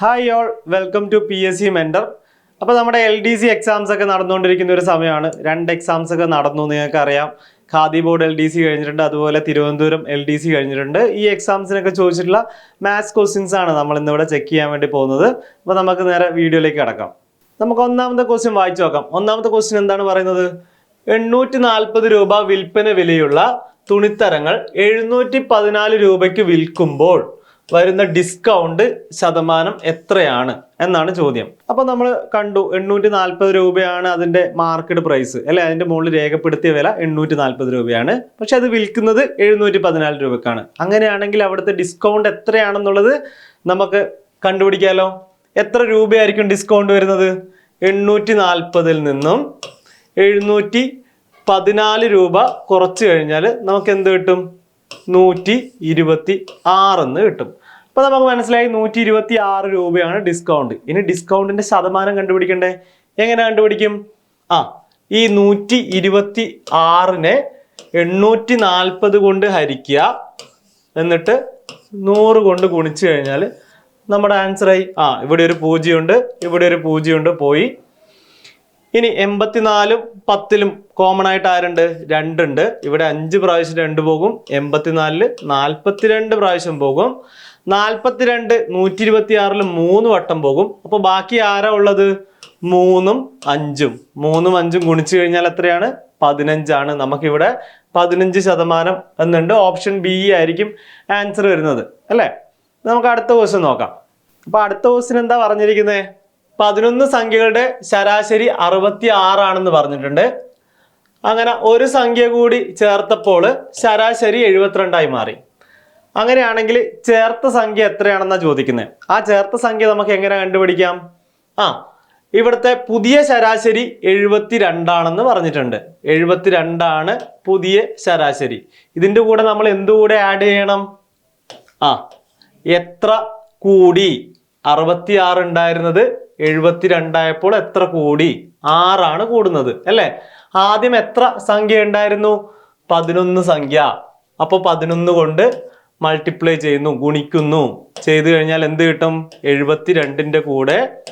Hi all welcome to P S C mentor അപ്പോൾ നമ്മുടെ L D C exams ഒക്കെ നടന്നുകൊണ്ടിരിക്കുന്ന ഒരു സമയമാണ്. രണ്ട് എക്സാംസ് ഒക്കെ നടന്നു നിങ്ങൾക്കറിയാം Khadi board L D C കഴിഞ്ഞിട്ടുണ്ട് അതുപോലെ തിരുവനന്തപുരം എൽ ഡി സി കഴിഞ്ഞിട്ടുണ്ട്. ഈ എക്സാംസിനൊക്കെ ചോദിച്ചിട്ടുള്ള മാത്സ് ക്വസ്റ്റ്യൻസ് ആണ് നമ്മൾ ഇന്നിവിടെ ചെക്ക് ചെയ്യാൻ വേണ്ടി പോകുന്നത്. അപ്പോൾ നമുക്ക് നേരെ വീഡിയോയിലേക്ക് കടക്കാം. നമുക്ക് ഒന്നാമത്തെ ക്വസ്റ്റ്യൻ വായിച്ചു നോക്കാം. ഒന്നാമത്തെ ക്വസ്റ്റ്യൻ എന്താണ് പറയുന്നത്? എണ്ണൂറ്റി നാൽപ്പത് രൂപ വിൽപ്പന വിലയുള്ള തുണിത്തരങ്ങൾ എഴുന്നൂറ്റി പതിനാല് രൂപയ്ക്ക് വിൽക്കുമ്പോൾ വരുന്ന ഡിസ്കൗണ്ട് ശതമാനം എത്രയാണ് എന്നാണ് ചോദ്യം. അപ്പൊ നമ്മൾ കണ്ടു എണ്ണൂറ്റി നാൽപ്പത് രൂപയാണ് അതിന്റെ മാർക്കറ്റ് പ്രൈസ് അല്ലെ? അതിന്റെ മുകളിൽ രേഖപ്പെടുത്തിയ വില എണ്ണൂറ്റി നാൽപ്പത് രൂപയാണ്. പക്ഷെ അത് വിൽക്കുന്നത് എഴുന്നൂറ്റി പതിനാല് രൂപക്കാണ്. അങ്ങനെയാണെങ്കിൽ അവിടുത്തെ ഡിസ്കൗണ്ട് എത്രയാണെന്നുള്ളത് നമുക്ക് കണ്ടുപിടിക്കാലോ? എത്ര രൂപയായിരിക്കും ഡിസ്കൗണ്ട് വരുന്നത്? എണ്ണൂറ്റി നാൽപ്പതിൽ നിന്നും എഴുന്നൂറ്റി പതിനാല് രൂപ കുറച്ച് കഴിഞ്ഞാൽ നമുക്ക് എന്ത് കിട്ടും? നൂറ്റി ഇരുപത്തി ആറെന്ന് കിട്ടും. അപ്പോൾ നമുക്ക് മനസ്സിലായി നൂറ്റി ഇരുപത്തി ആറ് രൂപയാണ് ഡിസ്കൗണ്ട് ഇനി ഡിസ്കൗണ്ടിന്റെ ശതമാനം കണ്ടുപിടിക്കണ്ടേ? എങ്ങനെ കണ്ടുപിടിക്കും? ആ ഈ നൂറ്റി ഇരുപത്തി ആറിനെ എണ്ണൂറ്റി നാൽപ്പത് കൊണ്ട് ഹരിക്കുക. എന്നിട്ട് നൂറ് കൊണ്ട് ഗുണിച്ചു കഴിഞ്ഞാൽ നമ്മുടെ ആൻസറായി ആ ഇവിടെ ഒരു പൂജ്യമുണ്ട് ഇവിടെ ഒരു പൂജ്യമുണ്ട് പോയി. ഇനി എൺപത്തിനാലും പത്തിലും കോമൺ ആയിട്ട് ആരുണ്ട്? രണ്ടുണ്ട്. ഇവിടെ അഞ്ച് പ്രാവശ്യം രണ്ട് പോകും. എൺപത്തിനാലിൽ നാൽപ്പത്തിരണ്ട് പ്രാവശ്യം പോകും. നാൽപ്പത്തിരണ്ട് നൂറ്റി ഇരുപത്തി ആറിൽ മൂന്ന് വട്ടം പോകും. അപ്പോൾ ബാക്കി ആരാ ഉള്ളത്? മൂന്നും അഞ്ചും. മൂന്നും അഞ്ചും ഗുണിച്ചു കഴിഞ്ഞാൽ എത്രയാണ്? പതിനഞ്ചാണ്. നമുക്കിവിടെ പതിനഞ്ച് ശതമാനം എന്നുണ്ട്. ഓപ്ഷൻ ബി ആയിരിക്കും ആൻസർ വരുന്നത്. അല്ലേ? നമുക്ക് അടുത്ത ക്വസ്റ്റ്യൻ നോക്കാം. അപ്പൊ അടുത്ത ക്വസ്റ്റ്യൻ എന്താ പറഞ്ഞിരിക്കുന്നത് പതിനൊന്ന് സംഖ്യകളുടെ ശരാശരി അറുപത്തി ആറാണെന്ന് പറഞ്ഞിട്ടുണ്ട്. അങ്ങനെ ഒരു സംഖ്യ കൂടി ചേർത്തപ്പോൾ ശരാശരി എഴുപത്തിരണ്ടായി മാറി. അങ്ങനെയാണെങ്കിൽ ചേർത്ത സംഖ്യ എത്രയാണെന്നാണ് ചോദിക്കുന്നത് ആ ചേർത്ത സംഖ്യ നമുക്ക് എങ്ങനെ കണ്ടുപിടിക്കാം? ആ ഇവിടുത്തെ പുതിയ ശരാശരി എഴുപത്തി രണ്ടാണെന്ന് പറഞ്ഞിട്ടുണ്ട്. എഴുപത്തി രണ്ടാണ് പുതിയ ശരാശരി. ഇതിന്റെ കൂടെ നമ്മൾ എന്തുകൂടെ ആഡ് ചെയ്യണം? ആ എത്ര കൂടി? അറുപത്തി ആറ് ഉണ്ടായിരുന്നത് എഴുപത്തി രണ്ടായപ്പോൾ എത്ര കൂടി? ആറാണ് കൂടുന്നത് അല്ലേ? ആദ്യം എത്ര സംഖ്യ ഉണ്ടായിരുന്നു? പതിനൊന്ന് സംഖ്യ. അപ്പോൾ പതിനൊന്ന് കൊണ്ട് മൾട്ടിപ്ലൈ ചെയ്യുന്നു ഗുണിക്കുന്നു. ചെയ്തു കഴിഞ്ഞാൽ എന്ത് കിട്ടും? എഴുപത്തിരണ്ടിന്റെ കൂടെ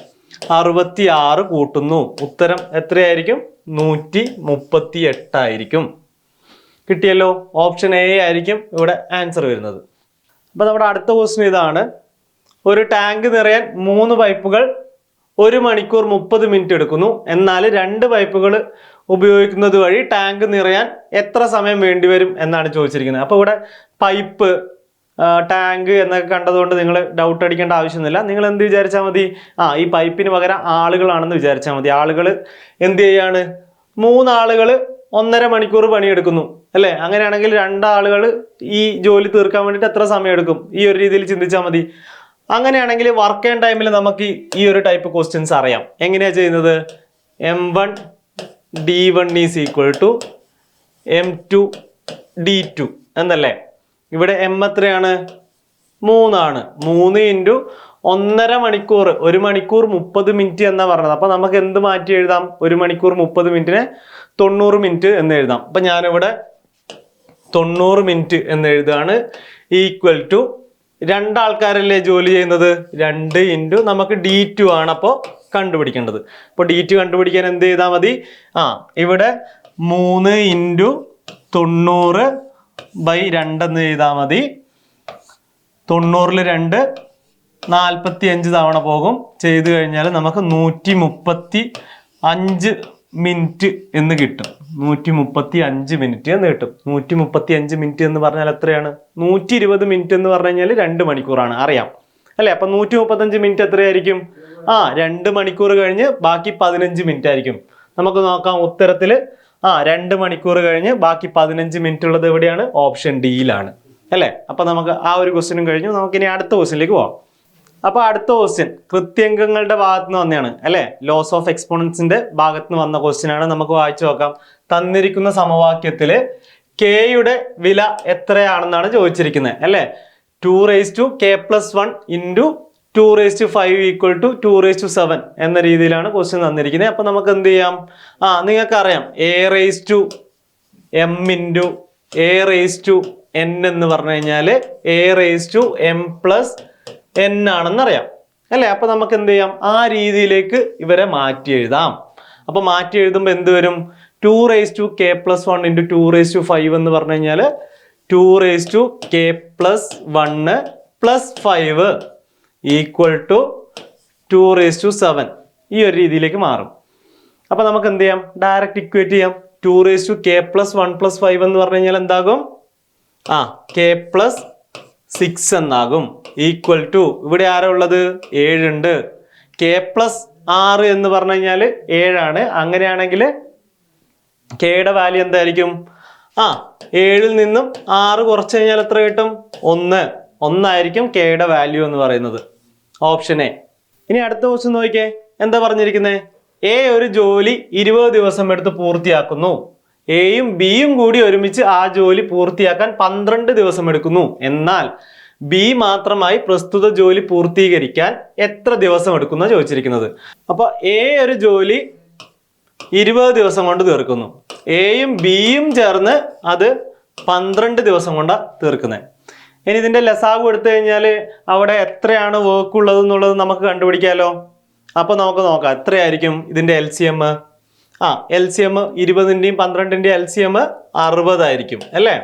അറുപത്തി ആറ് കൂട്ടുന്നു. ഉത്തരം എത്രയായിരിക്കും? നൂറ്റി മുപ്പത്തി എട്ടായിരിക്കും കിട്ടിയല്ലോ? ഓപ്ഷൻ എ ആയിരിക്കും ഇവിടെ ആൻസർ വരുന്നത്. അപ്പോൾ നമ്മുടെ അടുത്ത ക്വസ്റ്റ്യൻ ഇതാണ്. ഒരു ടാങ്ക് നിറയാൻ മൂന്ന് പൈപ്പുകൾ ഒരു മണിക്കൂർ മുപ്പത് മിനിറ്റ് എടുക്കുന്നു. എന്നാൽ രണ്ട് പൈപ്പുകൾ ഉപയോഗിക്കുന്നത് വഴി ടാങ്ക് നിറയാൻ എത്ര സമയം വേണ്ടിവരും എന്നാണ് ചോദിച്ചിരിക്കുന്നത്. അപ്പോൾ ഇവിടെ പൈപ്പ് ടാങ്ക് എന്നൊക്കെ കണ്ടതുകൊണ്ട് നിങ്ങൾ ഡൗട്ട് അടിക്കേണ്ട ആവശ്യമൊന്നുമില്ല. നിങ്ങൾ എന്ത് വിചാരിച്ചാൽ മതി? ആ ഈ പൈപ്പിന് പകരം ആളുകളാണെന്ന് വിചാരിച്ചാൽ മതി. ആളുകൾ എന്ത് ചെയ്യാണ്? മൂന്നാളുകൾ ഒന്നര മണിക്കൂർ പണിയെടുക്കുന്നു അല്ലേ? അങ്ങനെയാണെങ്കിൽ രണ്ടാളുകൾ ഈ ജോലി തീർക്കാൻ വേണ്ടിയിട്ട് എത്ര സമയം എടുക്കും? ഈ ഒരു രീതിയിൽ ചിന്തിച്ചാൽ മതി. അങ്ങനെയാണെങ്കിൽ വർക്ക് ആൻഡ് ടൈമിൽ നമുക്ക് ഈ- ഒരു ടൈപ്പ് ക്വസ്റ്റ്യൻസ് അറിയാം. എങ്ങനെയാ ചെയ്യുന്നത്? M one D one is equal to M two D two എന്നല്ലേ? ഇവിടെ എം എത്രയാണ്? മൂന്നാണ്. മൂന്ന് ഇന്റു ഒന്നര മണിക്കൂർ. ഒരു മണിക്കൂർ മുപ്പത് മിനിറ്റ് എന്നാ പറഞ്ഞത്. അപ്പോൾ നമുക്ക് എന്ത് മാറ്റി എഴുതാം? ഒരു മണിക്കൂർ മുപ്പത് മിനിറ്റിനെ തൊണ്ണൂറ് മിനിറ്റ് എന്ന് എഴുതാം. അപ്പം ഞാനിവിടെ തൊണ്ണൂറ് മിനിറ്റ് എന്ന് എഴുതുകയാണ്. ഈക്വൽ ടു രണ്ടാൾക്കാരല്ലേ ജോലി ചെയ്യുന്നത്? രണ്ട് ഇന്റു നമുക്ക് ഡി ടു ആണ് അപ്പോൾ കണ്ടുപിടിക്കേണ്ടത്. അപ്പോൾ ഡി ടു കണ്ടുപിടിക്കാൻ എന്ത് ചെയ്താൽ മതി? ആ ഇവിടെ മൂന്ന് ഇന്റു തൊണ്ണൂറ് ബൈ രണ്ടെന്ന് ചെയ്താൽ മതി. തൊണ്ണൂറിൽ രണ്ട് നാൽപ്പത്തി അഞ്ച് തവണ പോകും. ചെയ്തു കഴിഞ്ഞാൽ നമുക്ക് നൂറ്റി മുപ്പത്തി അഞ്ച് മിനിറ്റ് എന്ന് കിട്ടും. നൂറ്റി മുപ്പത്തി അഞ്ച് മിനിറ്റ് എന്ന് കിട്ടും. നൂറ്റി മുപ്പത്തി അഞ്ച് മിനിറ്റ് എന്ന് പറഞ്ഞാൽ എത്രയാണ്? നൂറ്റി ഇരുപത് മിനിറ്റ് എന്ന് പറഞ്ഞു കഴിഞ്ഞാൽ രണ്ട് മണിക്കൂറാണ്. അറിയാം. അല്ലേ? അപ്പം നൂറ്റി മുപ്പത്തഞ്ച് മിനിറ്റ് എത്രയായിരിക്കും? ആ രണ്ട് മണിക്കൂർ കഴിഞ്ഞ് ബാക്കി പതിനഞ്ച് മിനിറ്റ് ആയിരിക്കും. നമുക്ക് നോക്കാം ഉത്തരത്തിൽ. ആ രണ്ട് മണിക്കൂർ കഴിഞ്ഞ് ബാക്കി പതിനഞ്ച് മിനിറ്റ് ഉള്ളത് എവിടെയാണ്? ഓപ്ഷൻ ഡിയിലാണ്. അല്ലേ? അപ്പം നമുക്ക് ആ ഒരു ക്വസ്റ്റ്യനും കഴിഞ്ഞു. നമുക്കിനി അടുത്ത ക്വസ്റ്റ്യനിലേക്ക് പോവാം. അപ്പൊ അടുത്ത ക്വസ്റ്റ്യൻ കൃത്യംഗങ്ങളുടെ ഭാഗത്ത് നിന്ന് വന്നതാണ് അല്ലെ? ലോസ് ഓഫ് എക്സ്പോണൻസിന്റെ ഭാഗത്ത് നിന്ന് വന്ന ക്വസ്റ്റ്യൻ ആണ്. നമുക്ക് വായിച്ചു നോക്കാം. തന്നിരിക്കുന്ന സമവാക്യത്തിൽ കെയുടെ വില എത്രയാണെന്നാണ് ചോദിച്ചിരിക്കുന്നത് അല്ലെ? Two raise to K plus one into two raise to five equal to two raise to seven എന്ന രീതിയിലാണ് ക്വസ്റ്റ്യൻ തന്നിരിക്കുന്നത്. അപ്പൊ നമുക്ക് എന്ത് ചെയ്യാം? ആ നിങ്ങൾക്ക് അറിയാം A raise to M into A raise to N എന്ന് പറഞ്ഞു കഴിഞ്ഞാൽ A raise to M plus N ആണെന്നറിയാം അല്ലേ? അപ്പൊ നമുക്ക് എന്ത് ചെയ്യാം? ആ രീതിയിലേക്ക് ഇവരെ മാറ്റി എഴുതാം. അപ്പോൾ മാറ്റി എഴുതുമ്പോൾ എന്ത് വരും? Two raise to K plus one into two raise to five എന്ന് പറഞ്ഞു കഴിഞ്ഞാൽ two raise to K plus one plus five equal to two raise to seven ഈ ഒരു രീതിയിലേക്ക് മാറും. അപ്പോൾ നമുക്ക് എന്ത് ചെയ്യാം? ഡയറക്റ്റ് ഇക്വേറ്റ് ചെയ്യാം. Two raise to K plus one plus five എന്ന് പറഞ്ഞു കഴിഞ്ഞാൽ എന്താകും? ആ കെ പ്ലസ് സിക്സ് എന്നാകും. ഈക്വൽ ടു ഇവിടെ ആരാ ഉള്ളത്? ഏഴുണ്ട് കെ പ്ലസ് ആറ് എന്ന് പറഞ്ഞു കഴിഞ്ഞാൽ ഏഴാണ്. അങ്ങനെയാണെങ്കിൽ കെയുടെ വാല്യൂ എന്തായിരിക്കും? ആ ഏഴിൽ നിന്നും ആറ് കുറച്ച് കഴിഞ്ഞാൽ എത്ര കിട്ടും? ഒന്ന്. ഒന്നായിരിക്കും കെയുടെ വാല്യൂ എന്ന് പറയുന്നത്. ഓപ്ഷൻ എ ഇനി അടുത്ത ക്വസ്റ്റ്യൻ നോക്കിയേ. എന്താ പറഞ്ഞിരിക്കുന്നത് എ ഒരു ജോലി ഇരുപത് ദിവസം എടുത്ത് പൂർത്തിയാക്കുന്നു. എയും ബിയും കൂടി ഒരുമിച്ച് ആ ജോലി പൂർത്തിയാക്കാൻ പന്ത്രണ്ട് ദിവസം എടുക്കുന്നു. എന്നാൽ ബി മാത്രമായി പ്രസ്തുത ജോലി പൂർത്തീകരിക്കാൻ എത്ര ദിവസം എടുക്കുന്ന ചോദിച്ചിരിക്കുന്നത്. അപ്പൊ എ ഒരു ജോലി ഇരുപത് ദിവസം കൊണ്ട് തീർക്കുന്നു. എയും ബിയും ചേർന്ന് അത് പന്ത്രണ്ട് ദിവസം കൊണ്ടാണ് തീർക്കുന്നത് ഇനി ഇതിന്റെ ലസാഗ് എടുത്തു കഴിഞ്ഞാൽ അവിടെ എത്രയാണ് വർക്ക് ഉള്ളത് എന്നുള്ളത് നമുക്ക് കണ്ടുപിടിക്കാമല്ലോ അപ്പോൾ നമുക്ക് നോക്കാം. എത്രയായിരിക്കും ഇതിന്റെ എൽ സി എം? ആ എൽ സി എം ഇരുപതിന്റെയും പന്ത്രണ്ടിന്റെയും എൽ സി എം അറുപതായിരിക്കും അല്ലേ?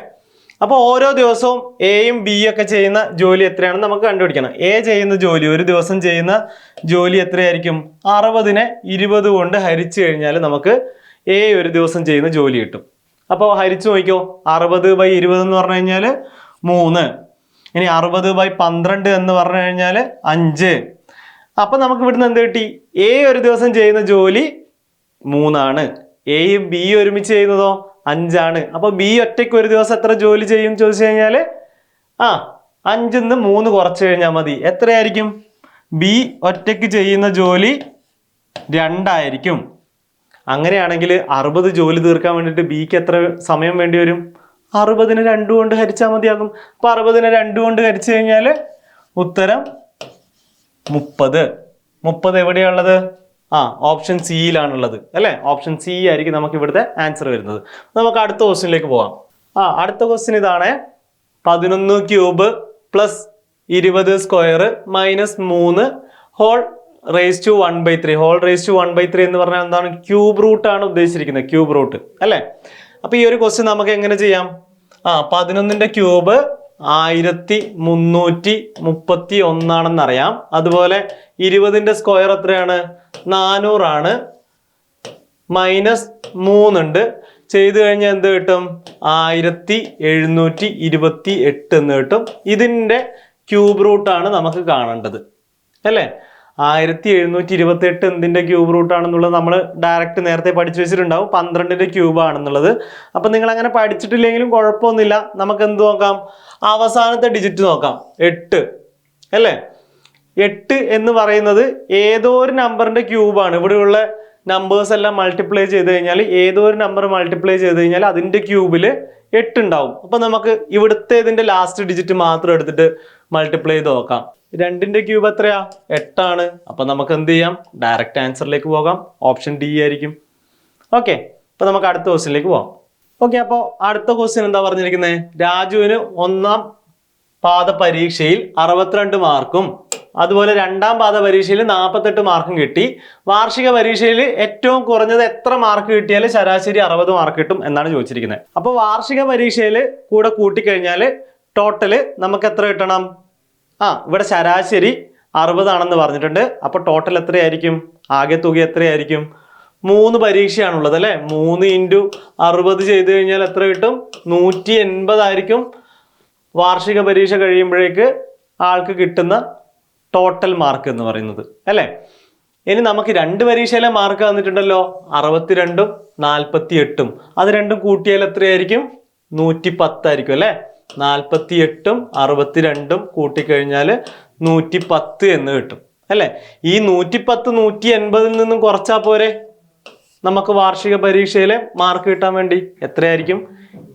അപ്പോൾ ഓരോ ദിവസവും എയും ബി ഒക്കെ ചെയ്യുന്ന ജോലി എത്രയാണെന്ന് നമുക്ക് കണ്ടുപിടിക്കണം. എ ചെയ്യുന്ന ജോലി ഒരു ദിവസം ചെയ്യുന്ന ജോലി എത്രയായിരിക്കും? അറുപതിനെ ഇരുപത് കൊണ്ട് ഹരിച്ചു കഴിഞ്ഞാൽ നമുക്ക് എ ഒരു ദിവസം ചെയ്യുന്ന ജോലി കിട്ടും. അപ്പോൾ ഹരിച്ചു നോക്കിക്കോ. അറുപത് ബൈ ഇരുപത് എന്ന് പറഞ്ഞു കഴിഞ്ഞാൽ മൂന്ന്. ഇനി അറുപത് ബൈ പന്ത്രണ്ട് എന്ന് പറഞ്ഞു കഴിഞ്ഞാൽ അഞ്ച്. അപ്പം നമുക്ക് ഇവിടുന്ന് എന്ത് കിട്ടി? എ ഒരു ദിവസം ചെയ്യുന്ന ജോലി മൂന്നാണ്. എയും ബി ഒരുമിച്ച് ചെയ്യുന്നതോ? അഞ്ചാണ്. അപ്പൊ ബി ഒറ്റയ്ക്ക് ഒരു ദിവസം എത്ര ജോലി ചെയ്യും ചോദിച്ചു കഴിഞ്ഞാൽ ആ അഞ്ചിൽ നിന്ന് മൂന്ന് കുറച്ച് കഴിഞ്ഞാൽ മതി. എത്രയായിരിക്കും? ബി ഒറ്റയ്ക്ക് ചെയ്യുന്ന ജോലി രണ്ടായിരിക്കും. അങ്ങനെയാണെങ്കിൽ അറുപത് ജോലി തീർക്കാൻ വേണ്ടിയിട്ട് ബിക്ക് എത്ര സമയം വേണ്ടി വരും? അറുപതിന് രണ്ടു കൊണ്ട് ഹരിച്ചാൽ മതിയാകും. അപ്പൊ അറുപതിന് രണ്ടു കൊണ്ട് ഹരിച്ചു കഴിഞ്ഞാൽ ഉത്തരം മുപ്പത്. മുപ്പത് എവിടെയുള്ളത് ആ ഓപ്ഷൻ സിയിലാണുള്ളത് അല്ലേ? ഓപ്ഷൻ സി ആയിരിക്കും നമുക്ക് ഇവിടുത്തെ ആൻസർ വരുന്നത്. നമുക്ക് അടുത്ത ക്വസ്റ്റിനിലേക്ക് പോവാം. ആ അടുത്ത ക്വസ്റ്റ്യൻ ഇതാണ് പതിനൊന്ന് ക്യൂബ് പ്ലസ് ഇരുപത് സ്ക്വയർ മൈനസ് മൂന്ന് whole raise to one by three whole raise to one by three എന്ന് പറഞ്ഞാൽ എന്താണ്? ക്യൂബ് റൂട്ട് ആണ് ഉദ്ദേശിച്ചിരിക്കുന്നത് ക്യൂബ് റൂട്ട് അല്ലേ? അപ്പോൾ ഈ ഒരു ക്വസ്റ്റ്യൻ നമുക്ക് എങ്ങനെ ചെയ്യാം? ആ പതിനൊന്നിന്റെ ക്യൂബ് ആയിരത്തി മുന്നൂറ്റി മുപ്പത്തി ഒന്നാണെന്നറിയാം അതുപോലെ ഇരുപതിന്റെ സ്ക്വയർ എത്രയാണ്? നാനൂറാണ്. മൈനസ് മൂന്നുണ്ട്. ചെയ്തു കഴിഞ്ഞാൽ എന്ത് കിട്ടും? ആയിരത്തി എഴുന്നൂറ്റി ഇരുപത്തി എട്ട് എന്ന് കിട്ടും. ഇതിന്റെ ക്യൂബ് റൂട്ടാണ് നമുക്ക് കാണേണ്ടത്. അല്ലേ? ആയിരത്തി എഴുന്നൂറ്റി ഇരുപത്തി എട്ട് എന്തിന്റെ ക്യൂബ് റൂട്ടാണെന്നുള്ളത് നമ്മൾ ഡയറക്റ്റ് നേരത്തെ പഠിച്ചു വെച്ചിട്ടുണ്ടാവും. പന്ത്രണ്ടിന്റെ ക്യൂബാണെന്നുള്ളത് അപ്പം നിങ്ങൾ അങ്ങനെ പഠിച്ചിട്ടില്ലെങ്കിലും കുഴപ്പമൊന്നുമില്ല. നമുക്ക് എന്ത് നോക്കാം? അവസാനത്തെ ഡിജിറ്റ് നോക്കാം. എട്ട്. അല്ലേ? എട്ട് എന്ന് പറയുന്നത് ഏതോ ഒരു നമ്പറിന്റെ ക്യൂബാണ് ഇവിടെയുള്ള നമ്പേഴ്സ് എല്ലാം മൾട്ടിപ്ലൈ ചെയ്ത് കഴിഞ്ഞാൽ ഏതോ ഒരു നമ്പർ മൾട്ടിപ്ലൈ ചെയ്ത് കഴിഞ്ഞാൽ അതിന്റെ ക്യൂബിൽ എട്ട് ഉണ്ടാവും. അപ്പൊ നമുക്ക് ഇവിടുത്തെ ഇതിന്റെ ലാസ്റ്റ് ഡിജിറ്റ് മാത്രം എടുത്തിട്ട് മൾട്ടിപ്ലൈ ചെയ്ത് നോക്കാം. രണ്ടിന്റെ ക്യൂബ് എത്രയാ? എട്ടാണ്. അപ്പൊ നമുക്ക് എന്ത് ചെയ്യാം? ഡയറക്റ്റ് ആൻസറിലേക്ക് പോകാം. ഓപ്ഷൻ ഡി ആയിരിക്കും. ഓക്കെ അപ്പൊ നമുക്ക് അടുത്ത ക്വസ്റ്റ്യനിലേക്ക് പോകാം. ഓക്കെ അപ്പോൾ അടുത്ത ക്വസ്റ്റ്യൻ എന്താ പറഞ്ഞിരിക്കുന്നത് രാജുവിന് ഒന്നാം പാദ പരീക്ഷയിൽ അറുപത്തിരണ്ട് മാർക്കും അതുപോലെ രണ്ടാം പാദ പരീക്ഷയിൽ നാൽപ്പത്തെട്ട് മാർക്കും കിട്ടി. വാർഷിക പരീക്ഷയിൽ ഏറ്റവും കുറഞ്ഞത് എത്ര മാർക്ക് കിട്ടിയാൽ ശരാശരി അറുപത് മാർക്ക് കിട്ടും എന്നാണ് ചോദിച്ചിരിക്കുന്നത്. അപ്പോൾ വാർഷിക പരീക്ഷയിൽ കൂടെ കൂട്ടിക്കഴിഞ്ഞാൽ ടോട്ടൽ നമുക്ക് എത്ര കിട്ടണം? ആ ഇവിടെ ശരാശരി അറുപതാണെന്ന് പറഞ്ഞിട്ടുണ്ട്. അപ്പോൾ ടോട്ടൽ എത്രയായിരിക്കും? ആകെ തുക എത്രയായിരിക്കും? മൂന്ന് പരീക്ഷയാണുള്ളത് അല്ലേ? മൂന്ന് ഇന്റു അറുപത് ചെയ്ത് കഴിഞ്ഞാൽ എത്ര കിട്ടും? നൂറ്റി എൺപതായിരിക്കും വാർഷിക പരീക്ഷ കഴിയുമ്പോഴേക്ക് ആൾക്ക് കിട്ടുന്ന ടോട്ടൽ മാർക്ക് എന്ന് പറയുന്നത് അല്ലേ? ഇനി നമുക്ക് രണ്ട് പരീക്ഷയിലെ മാർക്ക് തന്നിട്ടുണ്ടല്ലോ അറുപത്തിരണ്ടും നാൽപ്പത്തി എട്ടും അത് രണ്ടും കൂട്ടിയാൽ എത്രയായിരിക്കും? നൂറ്റി പത്തായിരിക്കും അല്ലേ? നാൽപ്പത്തി എട്ടും അറുപത്തിരണ്ടും കൂട്ടിക്കഴിഞ്ഞാൽ നൂറ്റി പത്ത് എന്ന് കിട്ടും അല്ലേ? ഈ നൂറ്റി പത്ത് നൂറ്റി എൺപതിൽ നിന്നും കുറച്ചാൽ പോരെ? നമുക്ക് വാർഷിക പരീക്ഷയിലെ മാർക്ക് കിട്ടാൻ വേണ്ടി എത്രയായിരിക്കും?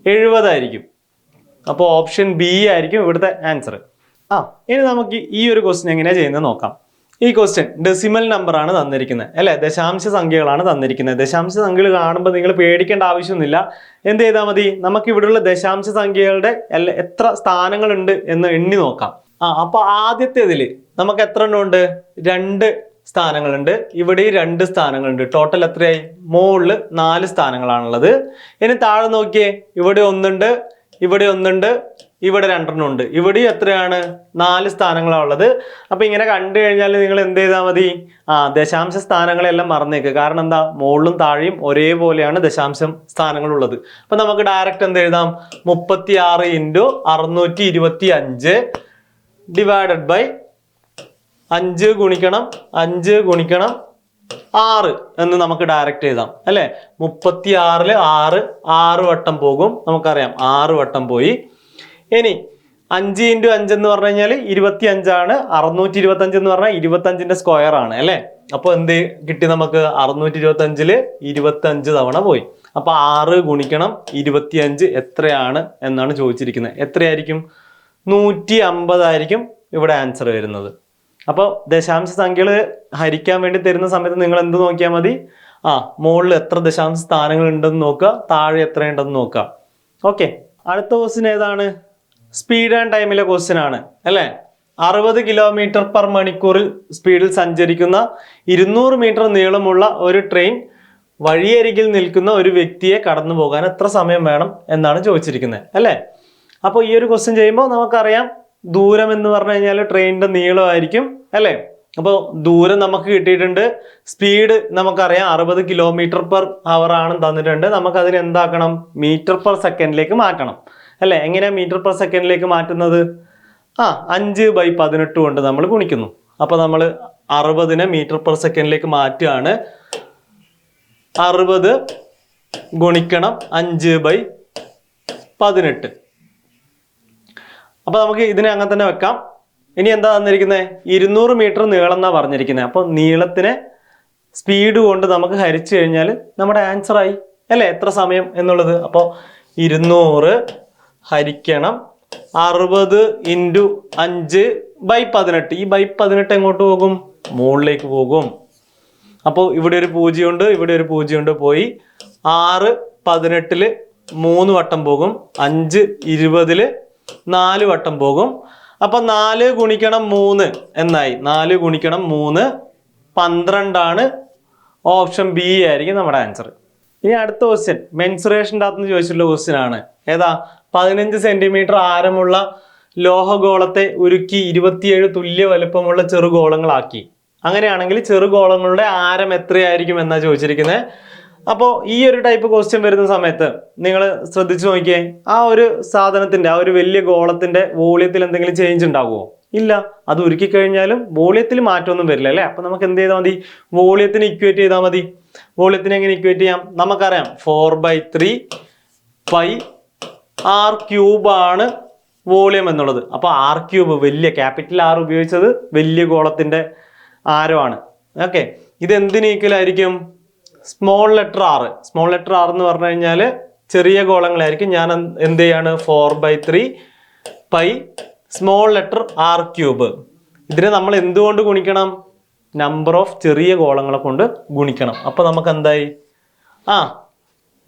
എഴുപതായിരിക്കും. അപ്പോൾ ഓപ്ഷൻ ബി ആയിരിക്കും ഇവിടുത്തെ ആൻസർ ആ ഇനി നമുക്ക് ഈ ഒരു ക്വസ്റ്റ്യൻ എങ്ങനെയാണ് ചെയ്യുന്നത് നോക്കാം. ഈ ക്വസ്റ്റ്യൻ ഡെസിമൽ നമ്പർ ആണ് തന്നിരിക്കുന്നത് അല്ലെ? ദശാംശ സംഖ്യകളാണ് തന്നിരിക്കുന്നത്. ദശാംശ സംഖ്യകൾ കാണുമ്പോൾ നിങ്ങൾ പേടിക്കേണ്ട ആവശ്യമൊന്നുമില്ല. എന്ത് ചെയ്താൽ മതി? നമുക്ക് ഇവിടെയുള്ള ദശാംശ സംഖ്യകളുടെ എത്ര സ്ഥാനങ്ങളുണ്ട് എന്ന് എണ്ണി നോക്കാം. ആ അപ്പൊ ആദ്യത്തേതിൽ നമുക്ക് എത്ര എണ്ണം ഉണ്ട് രണ്ട് സ്ഥാനങ്ങളുണ്ട്. ഇവിടെ രണ്ട് സ്ഥാനങ്ങളുണ്ട്. ടോട്ടൽ എത്രയായി? മുകളിൽ നാല് സ്ഥാനങ്ങളാണുള്ളത്. ഇനി താഴെ നോക്കിയേ ഇവിടെ ഒന്നുണ്ട് ഇവിടെ ഒന്നുണ്ട് ഇവിടെ രണ്ടെണ്ണം ഉണ്ട്. ഇവിടെ എത്രയാണ്? നാല് സ്ഥാനങ്ങളാണ് ഉള്ളത്. അപ്പൊ ഇങ്ങനെ കണ്ടു കഴിഞ്ഞാൽ നിങ്ങൾ എന്ത് ചെയ്താൽ മതി? ആ ദശാംശ സ്ഥാനങ്ങളെല്ലാം മറന്നേക്ക്. കാരണം എന്താ? മുകളിലും താഴെയും ഒരേപോലെയാണ് ദശാംശം സ്ഥാനങ്ങളുള്ളത്. അപ്പൊ നമുക്ക് ഡയറക്റ്റ് എന്ത് എഴുതാം? മുപ്പത്തി ആറ് ഇന്റു അറുന്നൂറ്റി ഇരുപത്തി അഞ്ച് ഡിവൈഡഡ് ബൈ അഞ്ച് ഗുണിക്കണം അഞ്ച് ഗുണിക്കണം ആറ് എന്ന് നമുക്ക് ഡയറക്റ്റ് എഴുതാം. അല്ലേ? മുപ്പത്തി ആറിൽ ആറ് ആറ് വട്ടം പോകും. നമുക്കറിയാം ആറ് വട്ടം പോയി. ഇനി അഞ്ച് ഇന്റു അഞ്ച് എന്ന് പറഞ്ഞു കഴിഞ്ഞാൽ ഇരുപത്തി അഞ്ചാണ് അറുന്നൂറ്റി ഇരുപത്തി അഞ്ച് എന്ന് പറഞ്ഞാൽ ഇരുപത്തഞ്ചിന്റെ സ്ക്വയർ ആണ് അല്ലേ? അപ്പോൾ എന്ത് കിട്ടി നമുക്ക്? അറുന്നൂറ്റി ഇരുപത്തി അഞ്ചിൽ ഇരുപത്തി അഞ്ച് തവണ പോയി. അപ്പൊ ആറ് ഗുണിക്കണം ഇരുപത്തി അഞ്ച് എത്രയാണ് എന്നാണ് ചോദിച്ചിരിക്കുന്നത്. എത്രയായിരിക്കും? നൂറ്റി അമ്പതായിരിക്കും ഇവിടെ ആൻസർ വരുന്നത്. അപ്പോൾ ദശാംശ സംഖ്യകൾ ഹരിക്കാൻ വേണ്ടി തരുന്ന സമയത്ത് നിങ്ങൾ എന്ത് നോക്കിയാൽ മതി? ആ മുകളിൽ എത്ര ദശാംശ സ്ഥാനങ്ങൾ ഉണ്ടെന്ന് നോക്കുക താഴെ എത്രയുണ്ടെന്ന് നോക്കുക. ഓക്കെ. അടുത്ത ക്വസ്റ്റ്യൻ ഏതാണ്? സ്പീഡ് ആൻഡ് ടൈമിലെ ക്വസ്റ്റ്യൻ ആണ് അല്ലേ? അറുപത് കിലോമീറ്റർ പെർ മണിക്കൂറിൽ സ്പീഡിൽ സഞ്ചരിക്കുന്ന ഇരുന്നൂറ് മീറ്റർ നീളമുള്ള ഒരു ട്രെയിൻ വഴിയരികിൽ നിൽക്കുന്ന ഒരു വ്യക്തിയെ കടന്നു പോകാൻ എത്ര സമയം വേണം എന്നാണ് ചോദിച്ചിരിക്കുന്നത് അല്ലേ? അപ്പോൾ ഈ ഒരു ക്വസ്റ്റ്യൻ ചെയ്യുമ്പോൾ നമുക്കറിയാം ദൂരം എന്ന് പറഞ്ഞു കഴിഞ്ഞാൽ ട്രെയിനിന്റെ നീളമായിരിക്കും അല്ലേ? അപ്പോൾ ദൂരം നമുക്ക് കിട്ടിയിട്ടുണ്ട് സ്പീഡ് നമുക്കറിയാം അറുപത് കിലോമീറ്റർ പെർ അവർ ആണ് തന്നിട്ടുണ്ട്. നമുക്ക് അതിന് എന്താക്കണം മീറ്റർ പെർ സെക്കൻഡിലേക്ക് മാറ്റണം. അല്ലേ? എങ്ങനെയാ മീറ്റർ പെർ സെക്കൻഡിലേക്ക് മാറ്റുന്നത്? ആ അഞ്ച് ബൈ പതിനെട്ട് കൊണ്ട് നമ്മൾ ഗുണിക്കുന്നു. അപ്പോൾ നമ്മൾ അറുപതിനെ മീറ്റർ പെർ സെക്കൻഡിലേക്ക് മാറ്റുകയാണ്. അറുപത് ഗുണിക്കണം അഞ്ച് ബൈ പതിനെട്ട്. അപ്പൊ നമുക്ക് ഇതിനെ അങ്ങനെ തന്നെ വെക്കാം. ഇനി എന്താ തന്നിരിക്കുന്നത് ഇരുന്നൂറ് മീറ്റർ നീളം എന്നാ പറഞ്ഞിരിക്കുന്നത് അപ്പൊ നീളത്തിനെ സ്പീഡ് കൊണ്ട് നമുക്ക് ഹരിച്ചു കഴിഞ്ഞാൽ നമ്മുടെ ആൻസർ ആയി. അല്ലേ? എത്ര സമയം എന്നുള്ളത്? അപ്പോൾ ഇരുന്നൂറ് ഹരിക്കണം. അറുപത് ഇന്റു അഞ്ച് ബൈ പതിനെട്ട്. ഈ ബൈ പതിനെട്ട് എങ്ങോട്ട് പോകും? മുകളിലേക്ക് പോകും. അപ്പോൾ ഇവിടെ ഒരു പൂജ്യമുണ്ട് ഇവിടെ ഒരു പൂജ്യമുണ്ട് പോയി. ആറ് പതിനെട്ടിൽ മൂന്ന് വട്ടം പോകും. അഞ്ച് ഇരുപതിൽ നാല് വട്ടം പോകും. അപ്പം നാല് ഗുണിക്കണം മൂന്ന് എന്നായി. നാല് ഗുണിക്കണം മൂന്ന് പന്ത്രണ്ടാണ് ഓപ്ഷൻ ബി ആയിരിക്കും നമ്മുടെ ആൻസർ ഇനി അടുത്ത ക്വസ്റ്റ്യൻ മെൻസുറേഷന്റെ അകത്ത് ചോദിച്ചിട്ടുള്ള ക്വസ്റ്റ്യൻ ആണ്. ഏതാ? പതിനഞ്ച് സെന്റിമീറ്റർ ആരമുള്ള ലോഹഗോളത്തെ ഉരുക്കി ഇരുപത്തിയേഴ് തുല്യ വലുപ്പമുള്ള ചെറുഗോളങ്ങളാക്കി. അങ്ങനെയാണെങ്കിൽ ചെറുഗോളങ്ങളുടെ ആരം എത്രയായിരിക്കും എന്നാ ചോദിച്ചിരിക്കുന്നത് അപ്പോൾ ഈ ഒരു ടൈപ്പ് ക്വസ്റ്റ്യൻ വരുന്ന സമയത്ത് നിങ്ങൾ ശ്രദ്ധിച്ചു നോക്കിയേ ആ ഒരു സാധനത്തിന്റെ ആ ഒരു വലിയ ഗോളത്തിന്റെ വോളിയത്തിൽ എന്തെങ്കിലും ചേഞ്ച് ഉണ്ടാകുമോ ഇല്ല. അത് ഉരുക്കി കഴിഞ്ഞാലും വോളിയത്തിൽ മാറ്റമൊന്നും വരില്ല അല്ലേ? അപ്പം നമുക്ക് എന്ത് ചെയ്താൽ മതി? വോളിയത്തിന് ഇക്വേറ്റ് ചെയ്താൽ മതി. വോളിയത്തിന് എങ്ങനെ ഇക്വേറ്റ് ചെയ്യാം? നമുക്കറിയാം. Four by three pi R ക്യൂബാണ് volume എന്നുള്ളത്. അപ്പോൾ ആർ ക്യൂബ് വലിയ ക്യാപിറ്റൽ ആർ ഉപയോഗിച്ചത് വലിയ ഗോളത്തിന്റെ ആരമാണ്. ഓക്കെ ഇത് എന്തിന് ഈക്വലായിരിക്കും small letter R small letter R എന്ന് പറഞ്ഞു കഴിഞ്ഞാൽ ചെറിയ ഗോളങ്ങളായിരിക്കും. ഞാൻ എന്ത് ചെയ്യാണ്? Four by three pi small letter R cube ഇതിനെ നമ്മൾ എന്തുകൊണ്ട് ഗുണിക്കണം? നമ്പർ ഓഫ് ചെറിയ ഗോളങ്ങളെ കൊണ്ട് ഗുണിക്കണം. അപ്പോൾ നമുക്ക് എന്തായി? ആ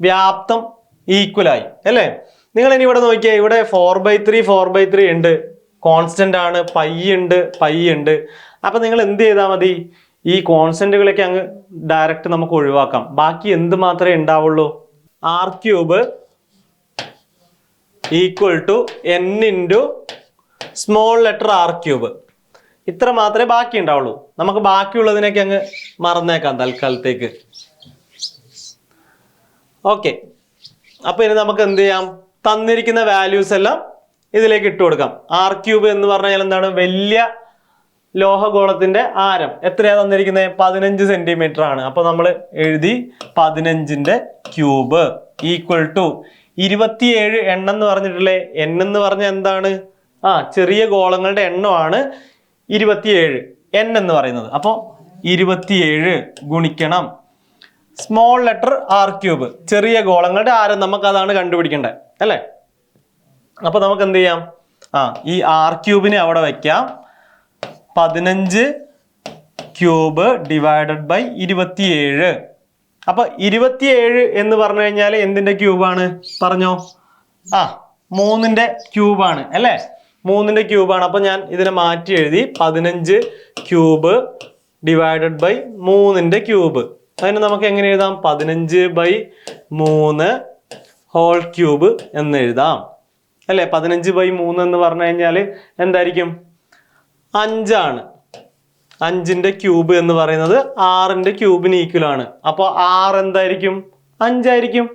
വ്യാപ്തം ഈക്വലായി അല്ലേ? നിങ്ങൾ ഇനി ഇവിടെ നോക്കിയാൽ ഇവിടെ four by three four by three ഉണ്ട്. കോൺസ്റ്റന്റ് ആണ് പൈ ഉണ്ട് പൈ ഉണ്ട്. അപ്പൊ നിങ്ങൾ എന്ത് ചെയ്താൽ മതി? ഈ കോൺസ്റ്റന്റുകളൊക്കെ അങ്ങ് ഡയറക്റ്റ് നമുക്ക് ഒഴിവാക്കാം. ബാക്കി എന്ത് മാത്രമേ ഉണ്ടാവുള്ളൂ? R cube equal to N into small letter R cube ഇത്ര മാത്രമേ ബാക്കി ഉണ്ടാവുള്ളൂ. നമുക്ക് ബാക്കിയുള്ളതിനൊക്കെ അങ്ങ് മറന്നേക്കാം തൽക്കാലത്തേക്ക്. ഓക്കെ അപ്പൊ ഇനി നമുക്ക് എന്ത് ചെയ്യാം? തന്നിരിക്കുന്ന വാല്യൂസ് എല്ലാം ഇതിലേക്ക് ഇട്ട് കൊടുക്കാം. ആർ ക്യൂബ് എന്ന് പറഞ്ഞാൽ എന്താണ്? വലിയ ലോഹഗോളത്തിന്റെ ആരം. എത്രയാ തന്നിരിക്കുന്നത്? പതിനഞ്ച് സെന്റിമീറ്റർ ആണ്. അപ്പൊ നമ്മൾ എഴുതി പതിനഞ്ചിന്റെ ക്യൂബ് ഈക്വൽ ടു ഇരുപത്തിയേഴ് എണ്ണം എന്ന് പറഞ്ഞിട്ടില്ലേ? എൻ എന്ന് പറഞ്ഞ എന്താണ്? ആ ചെറിയ ഗോളങ്ങളുടെ എണ്ണമാണ് ഇരുപത്തിയേഴ്. എൻ എന്ന് പറയുന്നത്. അപ്പോൾ ഇരുപത്തിയേഴ് ഗുണിക്കണം. സ്മോൾ ലെറ്റർ ആർ ക്യൂബ് ചെറിയ ഗോളങ്ങളുടെ ആരം നമുക്ക് അതാണ് കണ്ടുപിടിക്കേണ്ടത്. അല്ലേ? അപ്പൊ നമുക്ക് എന്ത് ചെയ്യാം? ആ ഈ ആർ ക്യൂബിനെ അവിടെ വെക്കാം. പതിനഞ്ച് ക്യൂബ് ഡിവൈഡഡ് ബൈ ഇരുപത്തിയേഴ്. അപ്പൊ ഇരുപത്തിയേഴ് എന്ന് പറഞ്ഞു കഴിഞ്ഞാൽ എന്തിന്റെ ക്യൂബാണ് പറഞ്ഞോ. ആ മൂന്നിന്റെ ക്യൂബാണ് അല്ലേ? മൂന്നിന്റെ ക്യൂബാണ് അപ്പോൾ ഞാൻ ഇതിനെ മാറ്റി എഴുതി പതിനഞ്ച് ക്യൂബ് ഡിവൈഡഡ് ബൈ മൂന്നിന്റെ ക്യൂബ് അതിന് നമുക്ക് എങ്ങനെ എഴുതാം? പതിനഞ്ച് ബൈ മൂന്ന് ഹോൾ ക്യൂബ് എന്ന് എഴുതാം. അല്ലേ? പതിനഞ്ച് ബൈ മൂന്ന് എന്ന് പറഞ്ഞു കഴിഞ്ഞാൽ എന്തായിരിക്കും? അഞ്ചാണ്. അഞ്ചിന്റെ ക്യൂബ് എന്ന് പറയുന്നത് ആറിന്റെ ക്യൂബിന് ഈക്വൽ ആണ്. അപ്പോൾ ആറ് എന്തായിരിക്കും? അഞ്ചായിരിക്കും.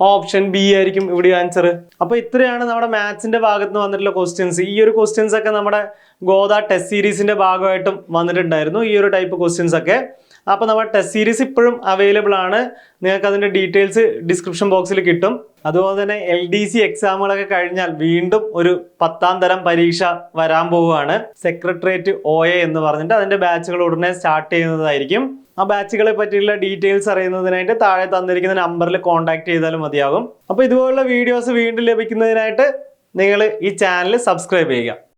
ഓപ്ഷൻ ബി ആയിരിക്കും ഇവിടെ ആൻസർ അപ്പോൾ ഇത്രയാണ് നമ്മുടെ മാത്സിന്റെ ഭാഗത്ത് നിന്ന് വന്നിട്ടുള്ള ക്വസ്റ്റ്യൻസ് ഈ ഒരു ക്വസ്റ്റ്യൻസ് ഒക്കെ നമ്മുടെ ഗോദ ടെസ്റ്റ് സീരീസിന്റെ ഭാഗമായിട്ടും വന്നിട്ടുണ്ടായിരുന്നു. ഈ ഒരു ടൈപ്പ് ക്വസ്റ്റ്യൻസ് ഒക്കെ. അപ്പോൾ നമ്മുടെ ടെസ്റ്റ് സീരീസ് ഇപ്പോഴും അവൈലബിൾ ആണ്. നിങ്ങൾക്ക് അതിന്റെ ഡീറ്റെയിൽസ് ഡിസ്ക്രിപ്ഷൻ ബോക്സിൽ കിട്ടും. അതുപോലെ തന്നെ എൽ ഡി സി എക്സാമുകളൊക്കെ കഴിഞ്ഞാൽ വീണ്ടും ഒരു പത്താം തരം പരീക്ഷ വരാൻ പോവുകയാണ്. സെക്രട്ടേറിയറ്റ് ഒ എ എന്ന് പറഞ്ഞിട്ട് അതിന്റെ ബാച്ചുകൾ ഉടനെ സ്റ്റാർട്ട് ചെയ്യുന്നതായിരിക്കും. ആ ബാച്ചുകളെ പറ്റിയുള്ള ഡീറ്റെയിൽസ് അറിയുന്നതിനായിട്ട് താഴെ തന്നിരിക്കുന്ന നമ്പറിൽ കോൺടാക്ട് ചെയ്താലും മതിയാകും. അപ്പോൾ ഇതുപോലുള്ള വീഡിയോസ് വീണ്ടും ലഭിക്കുന്നതിനായിട്ട് നിങ്ങൾ ഈ ചാനൽ സബ്സ്ക്രൈബ് ചെയ്യുക.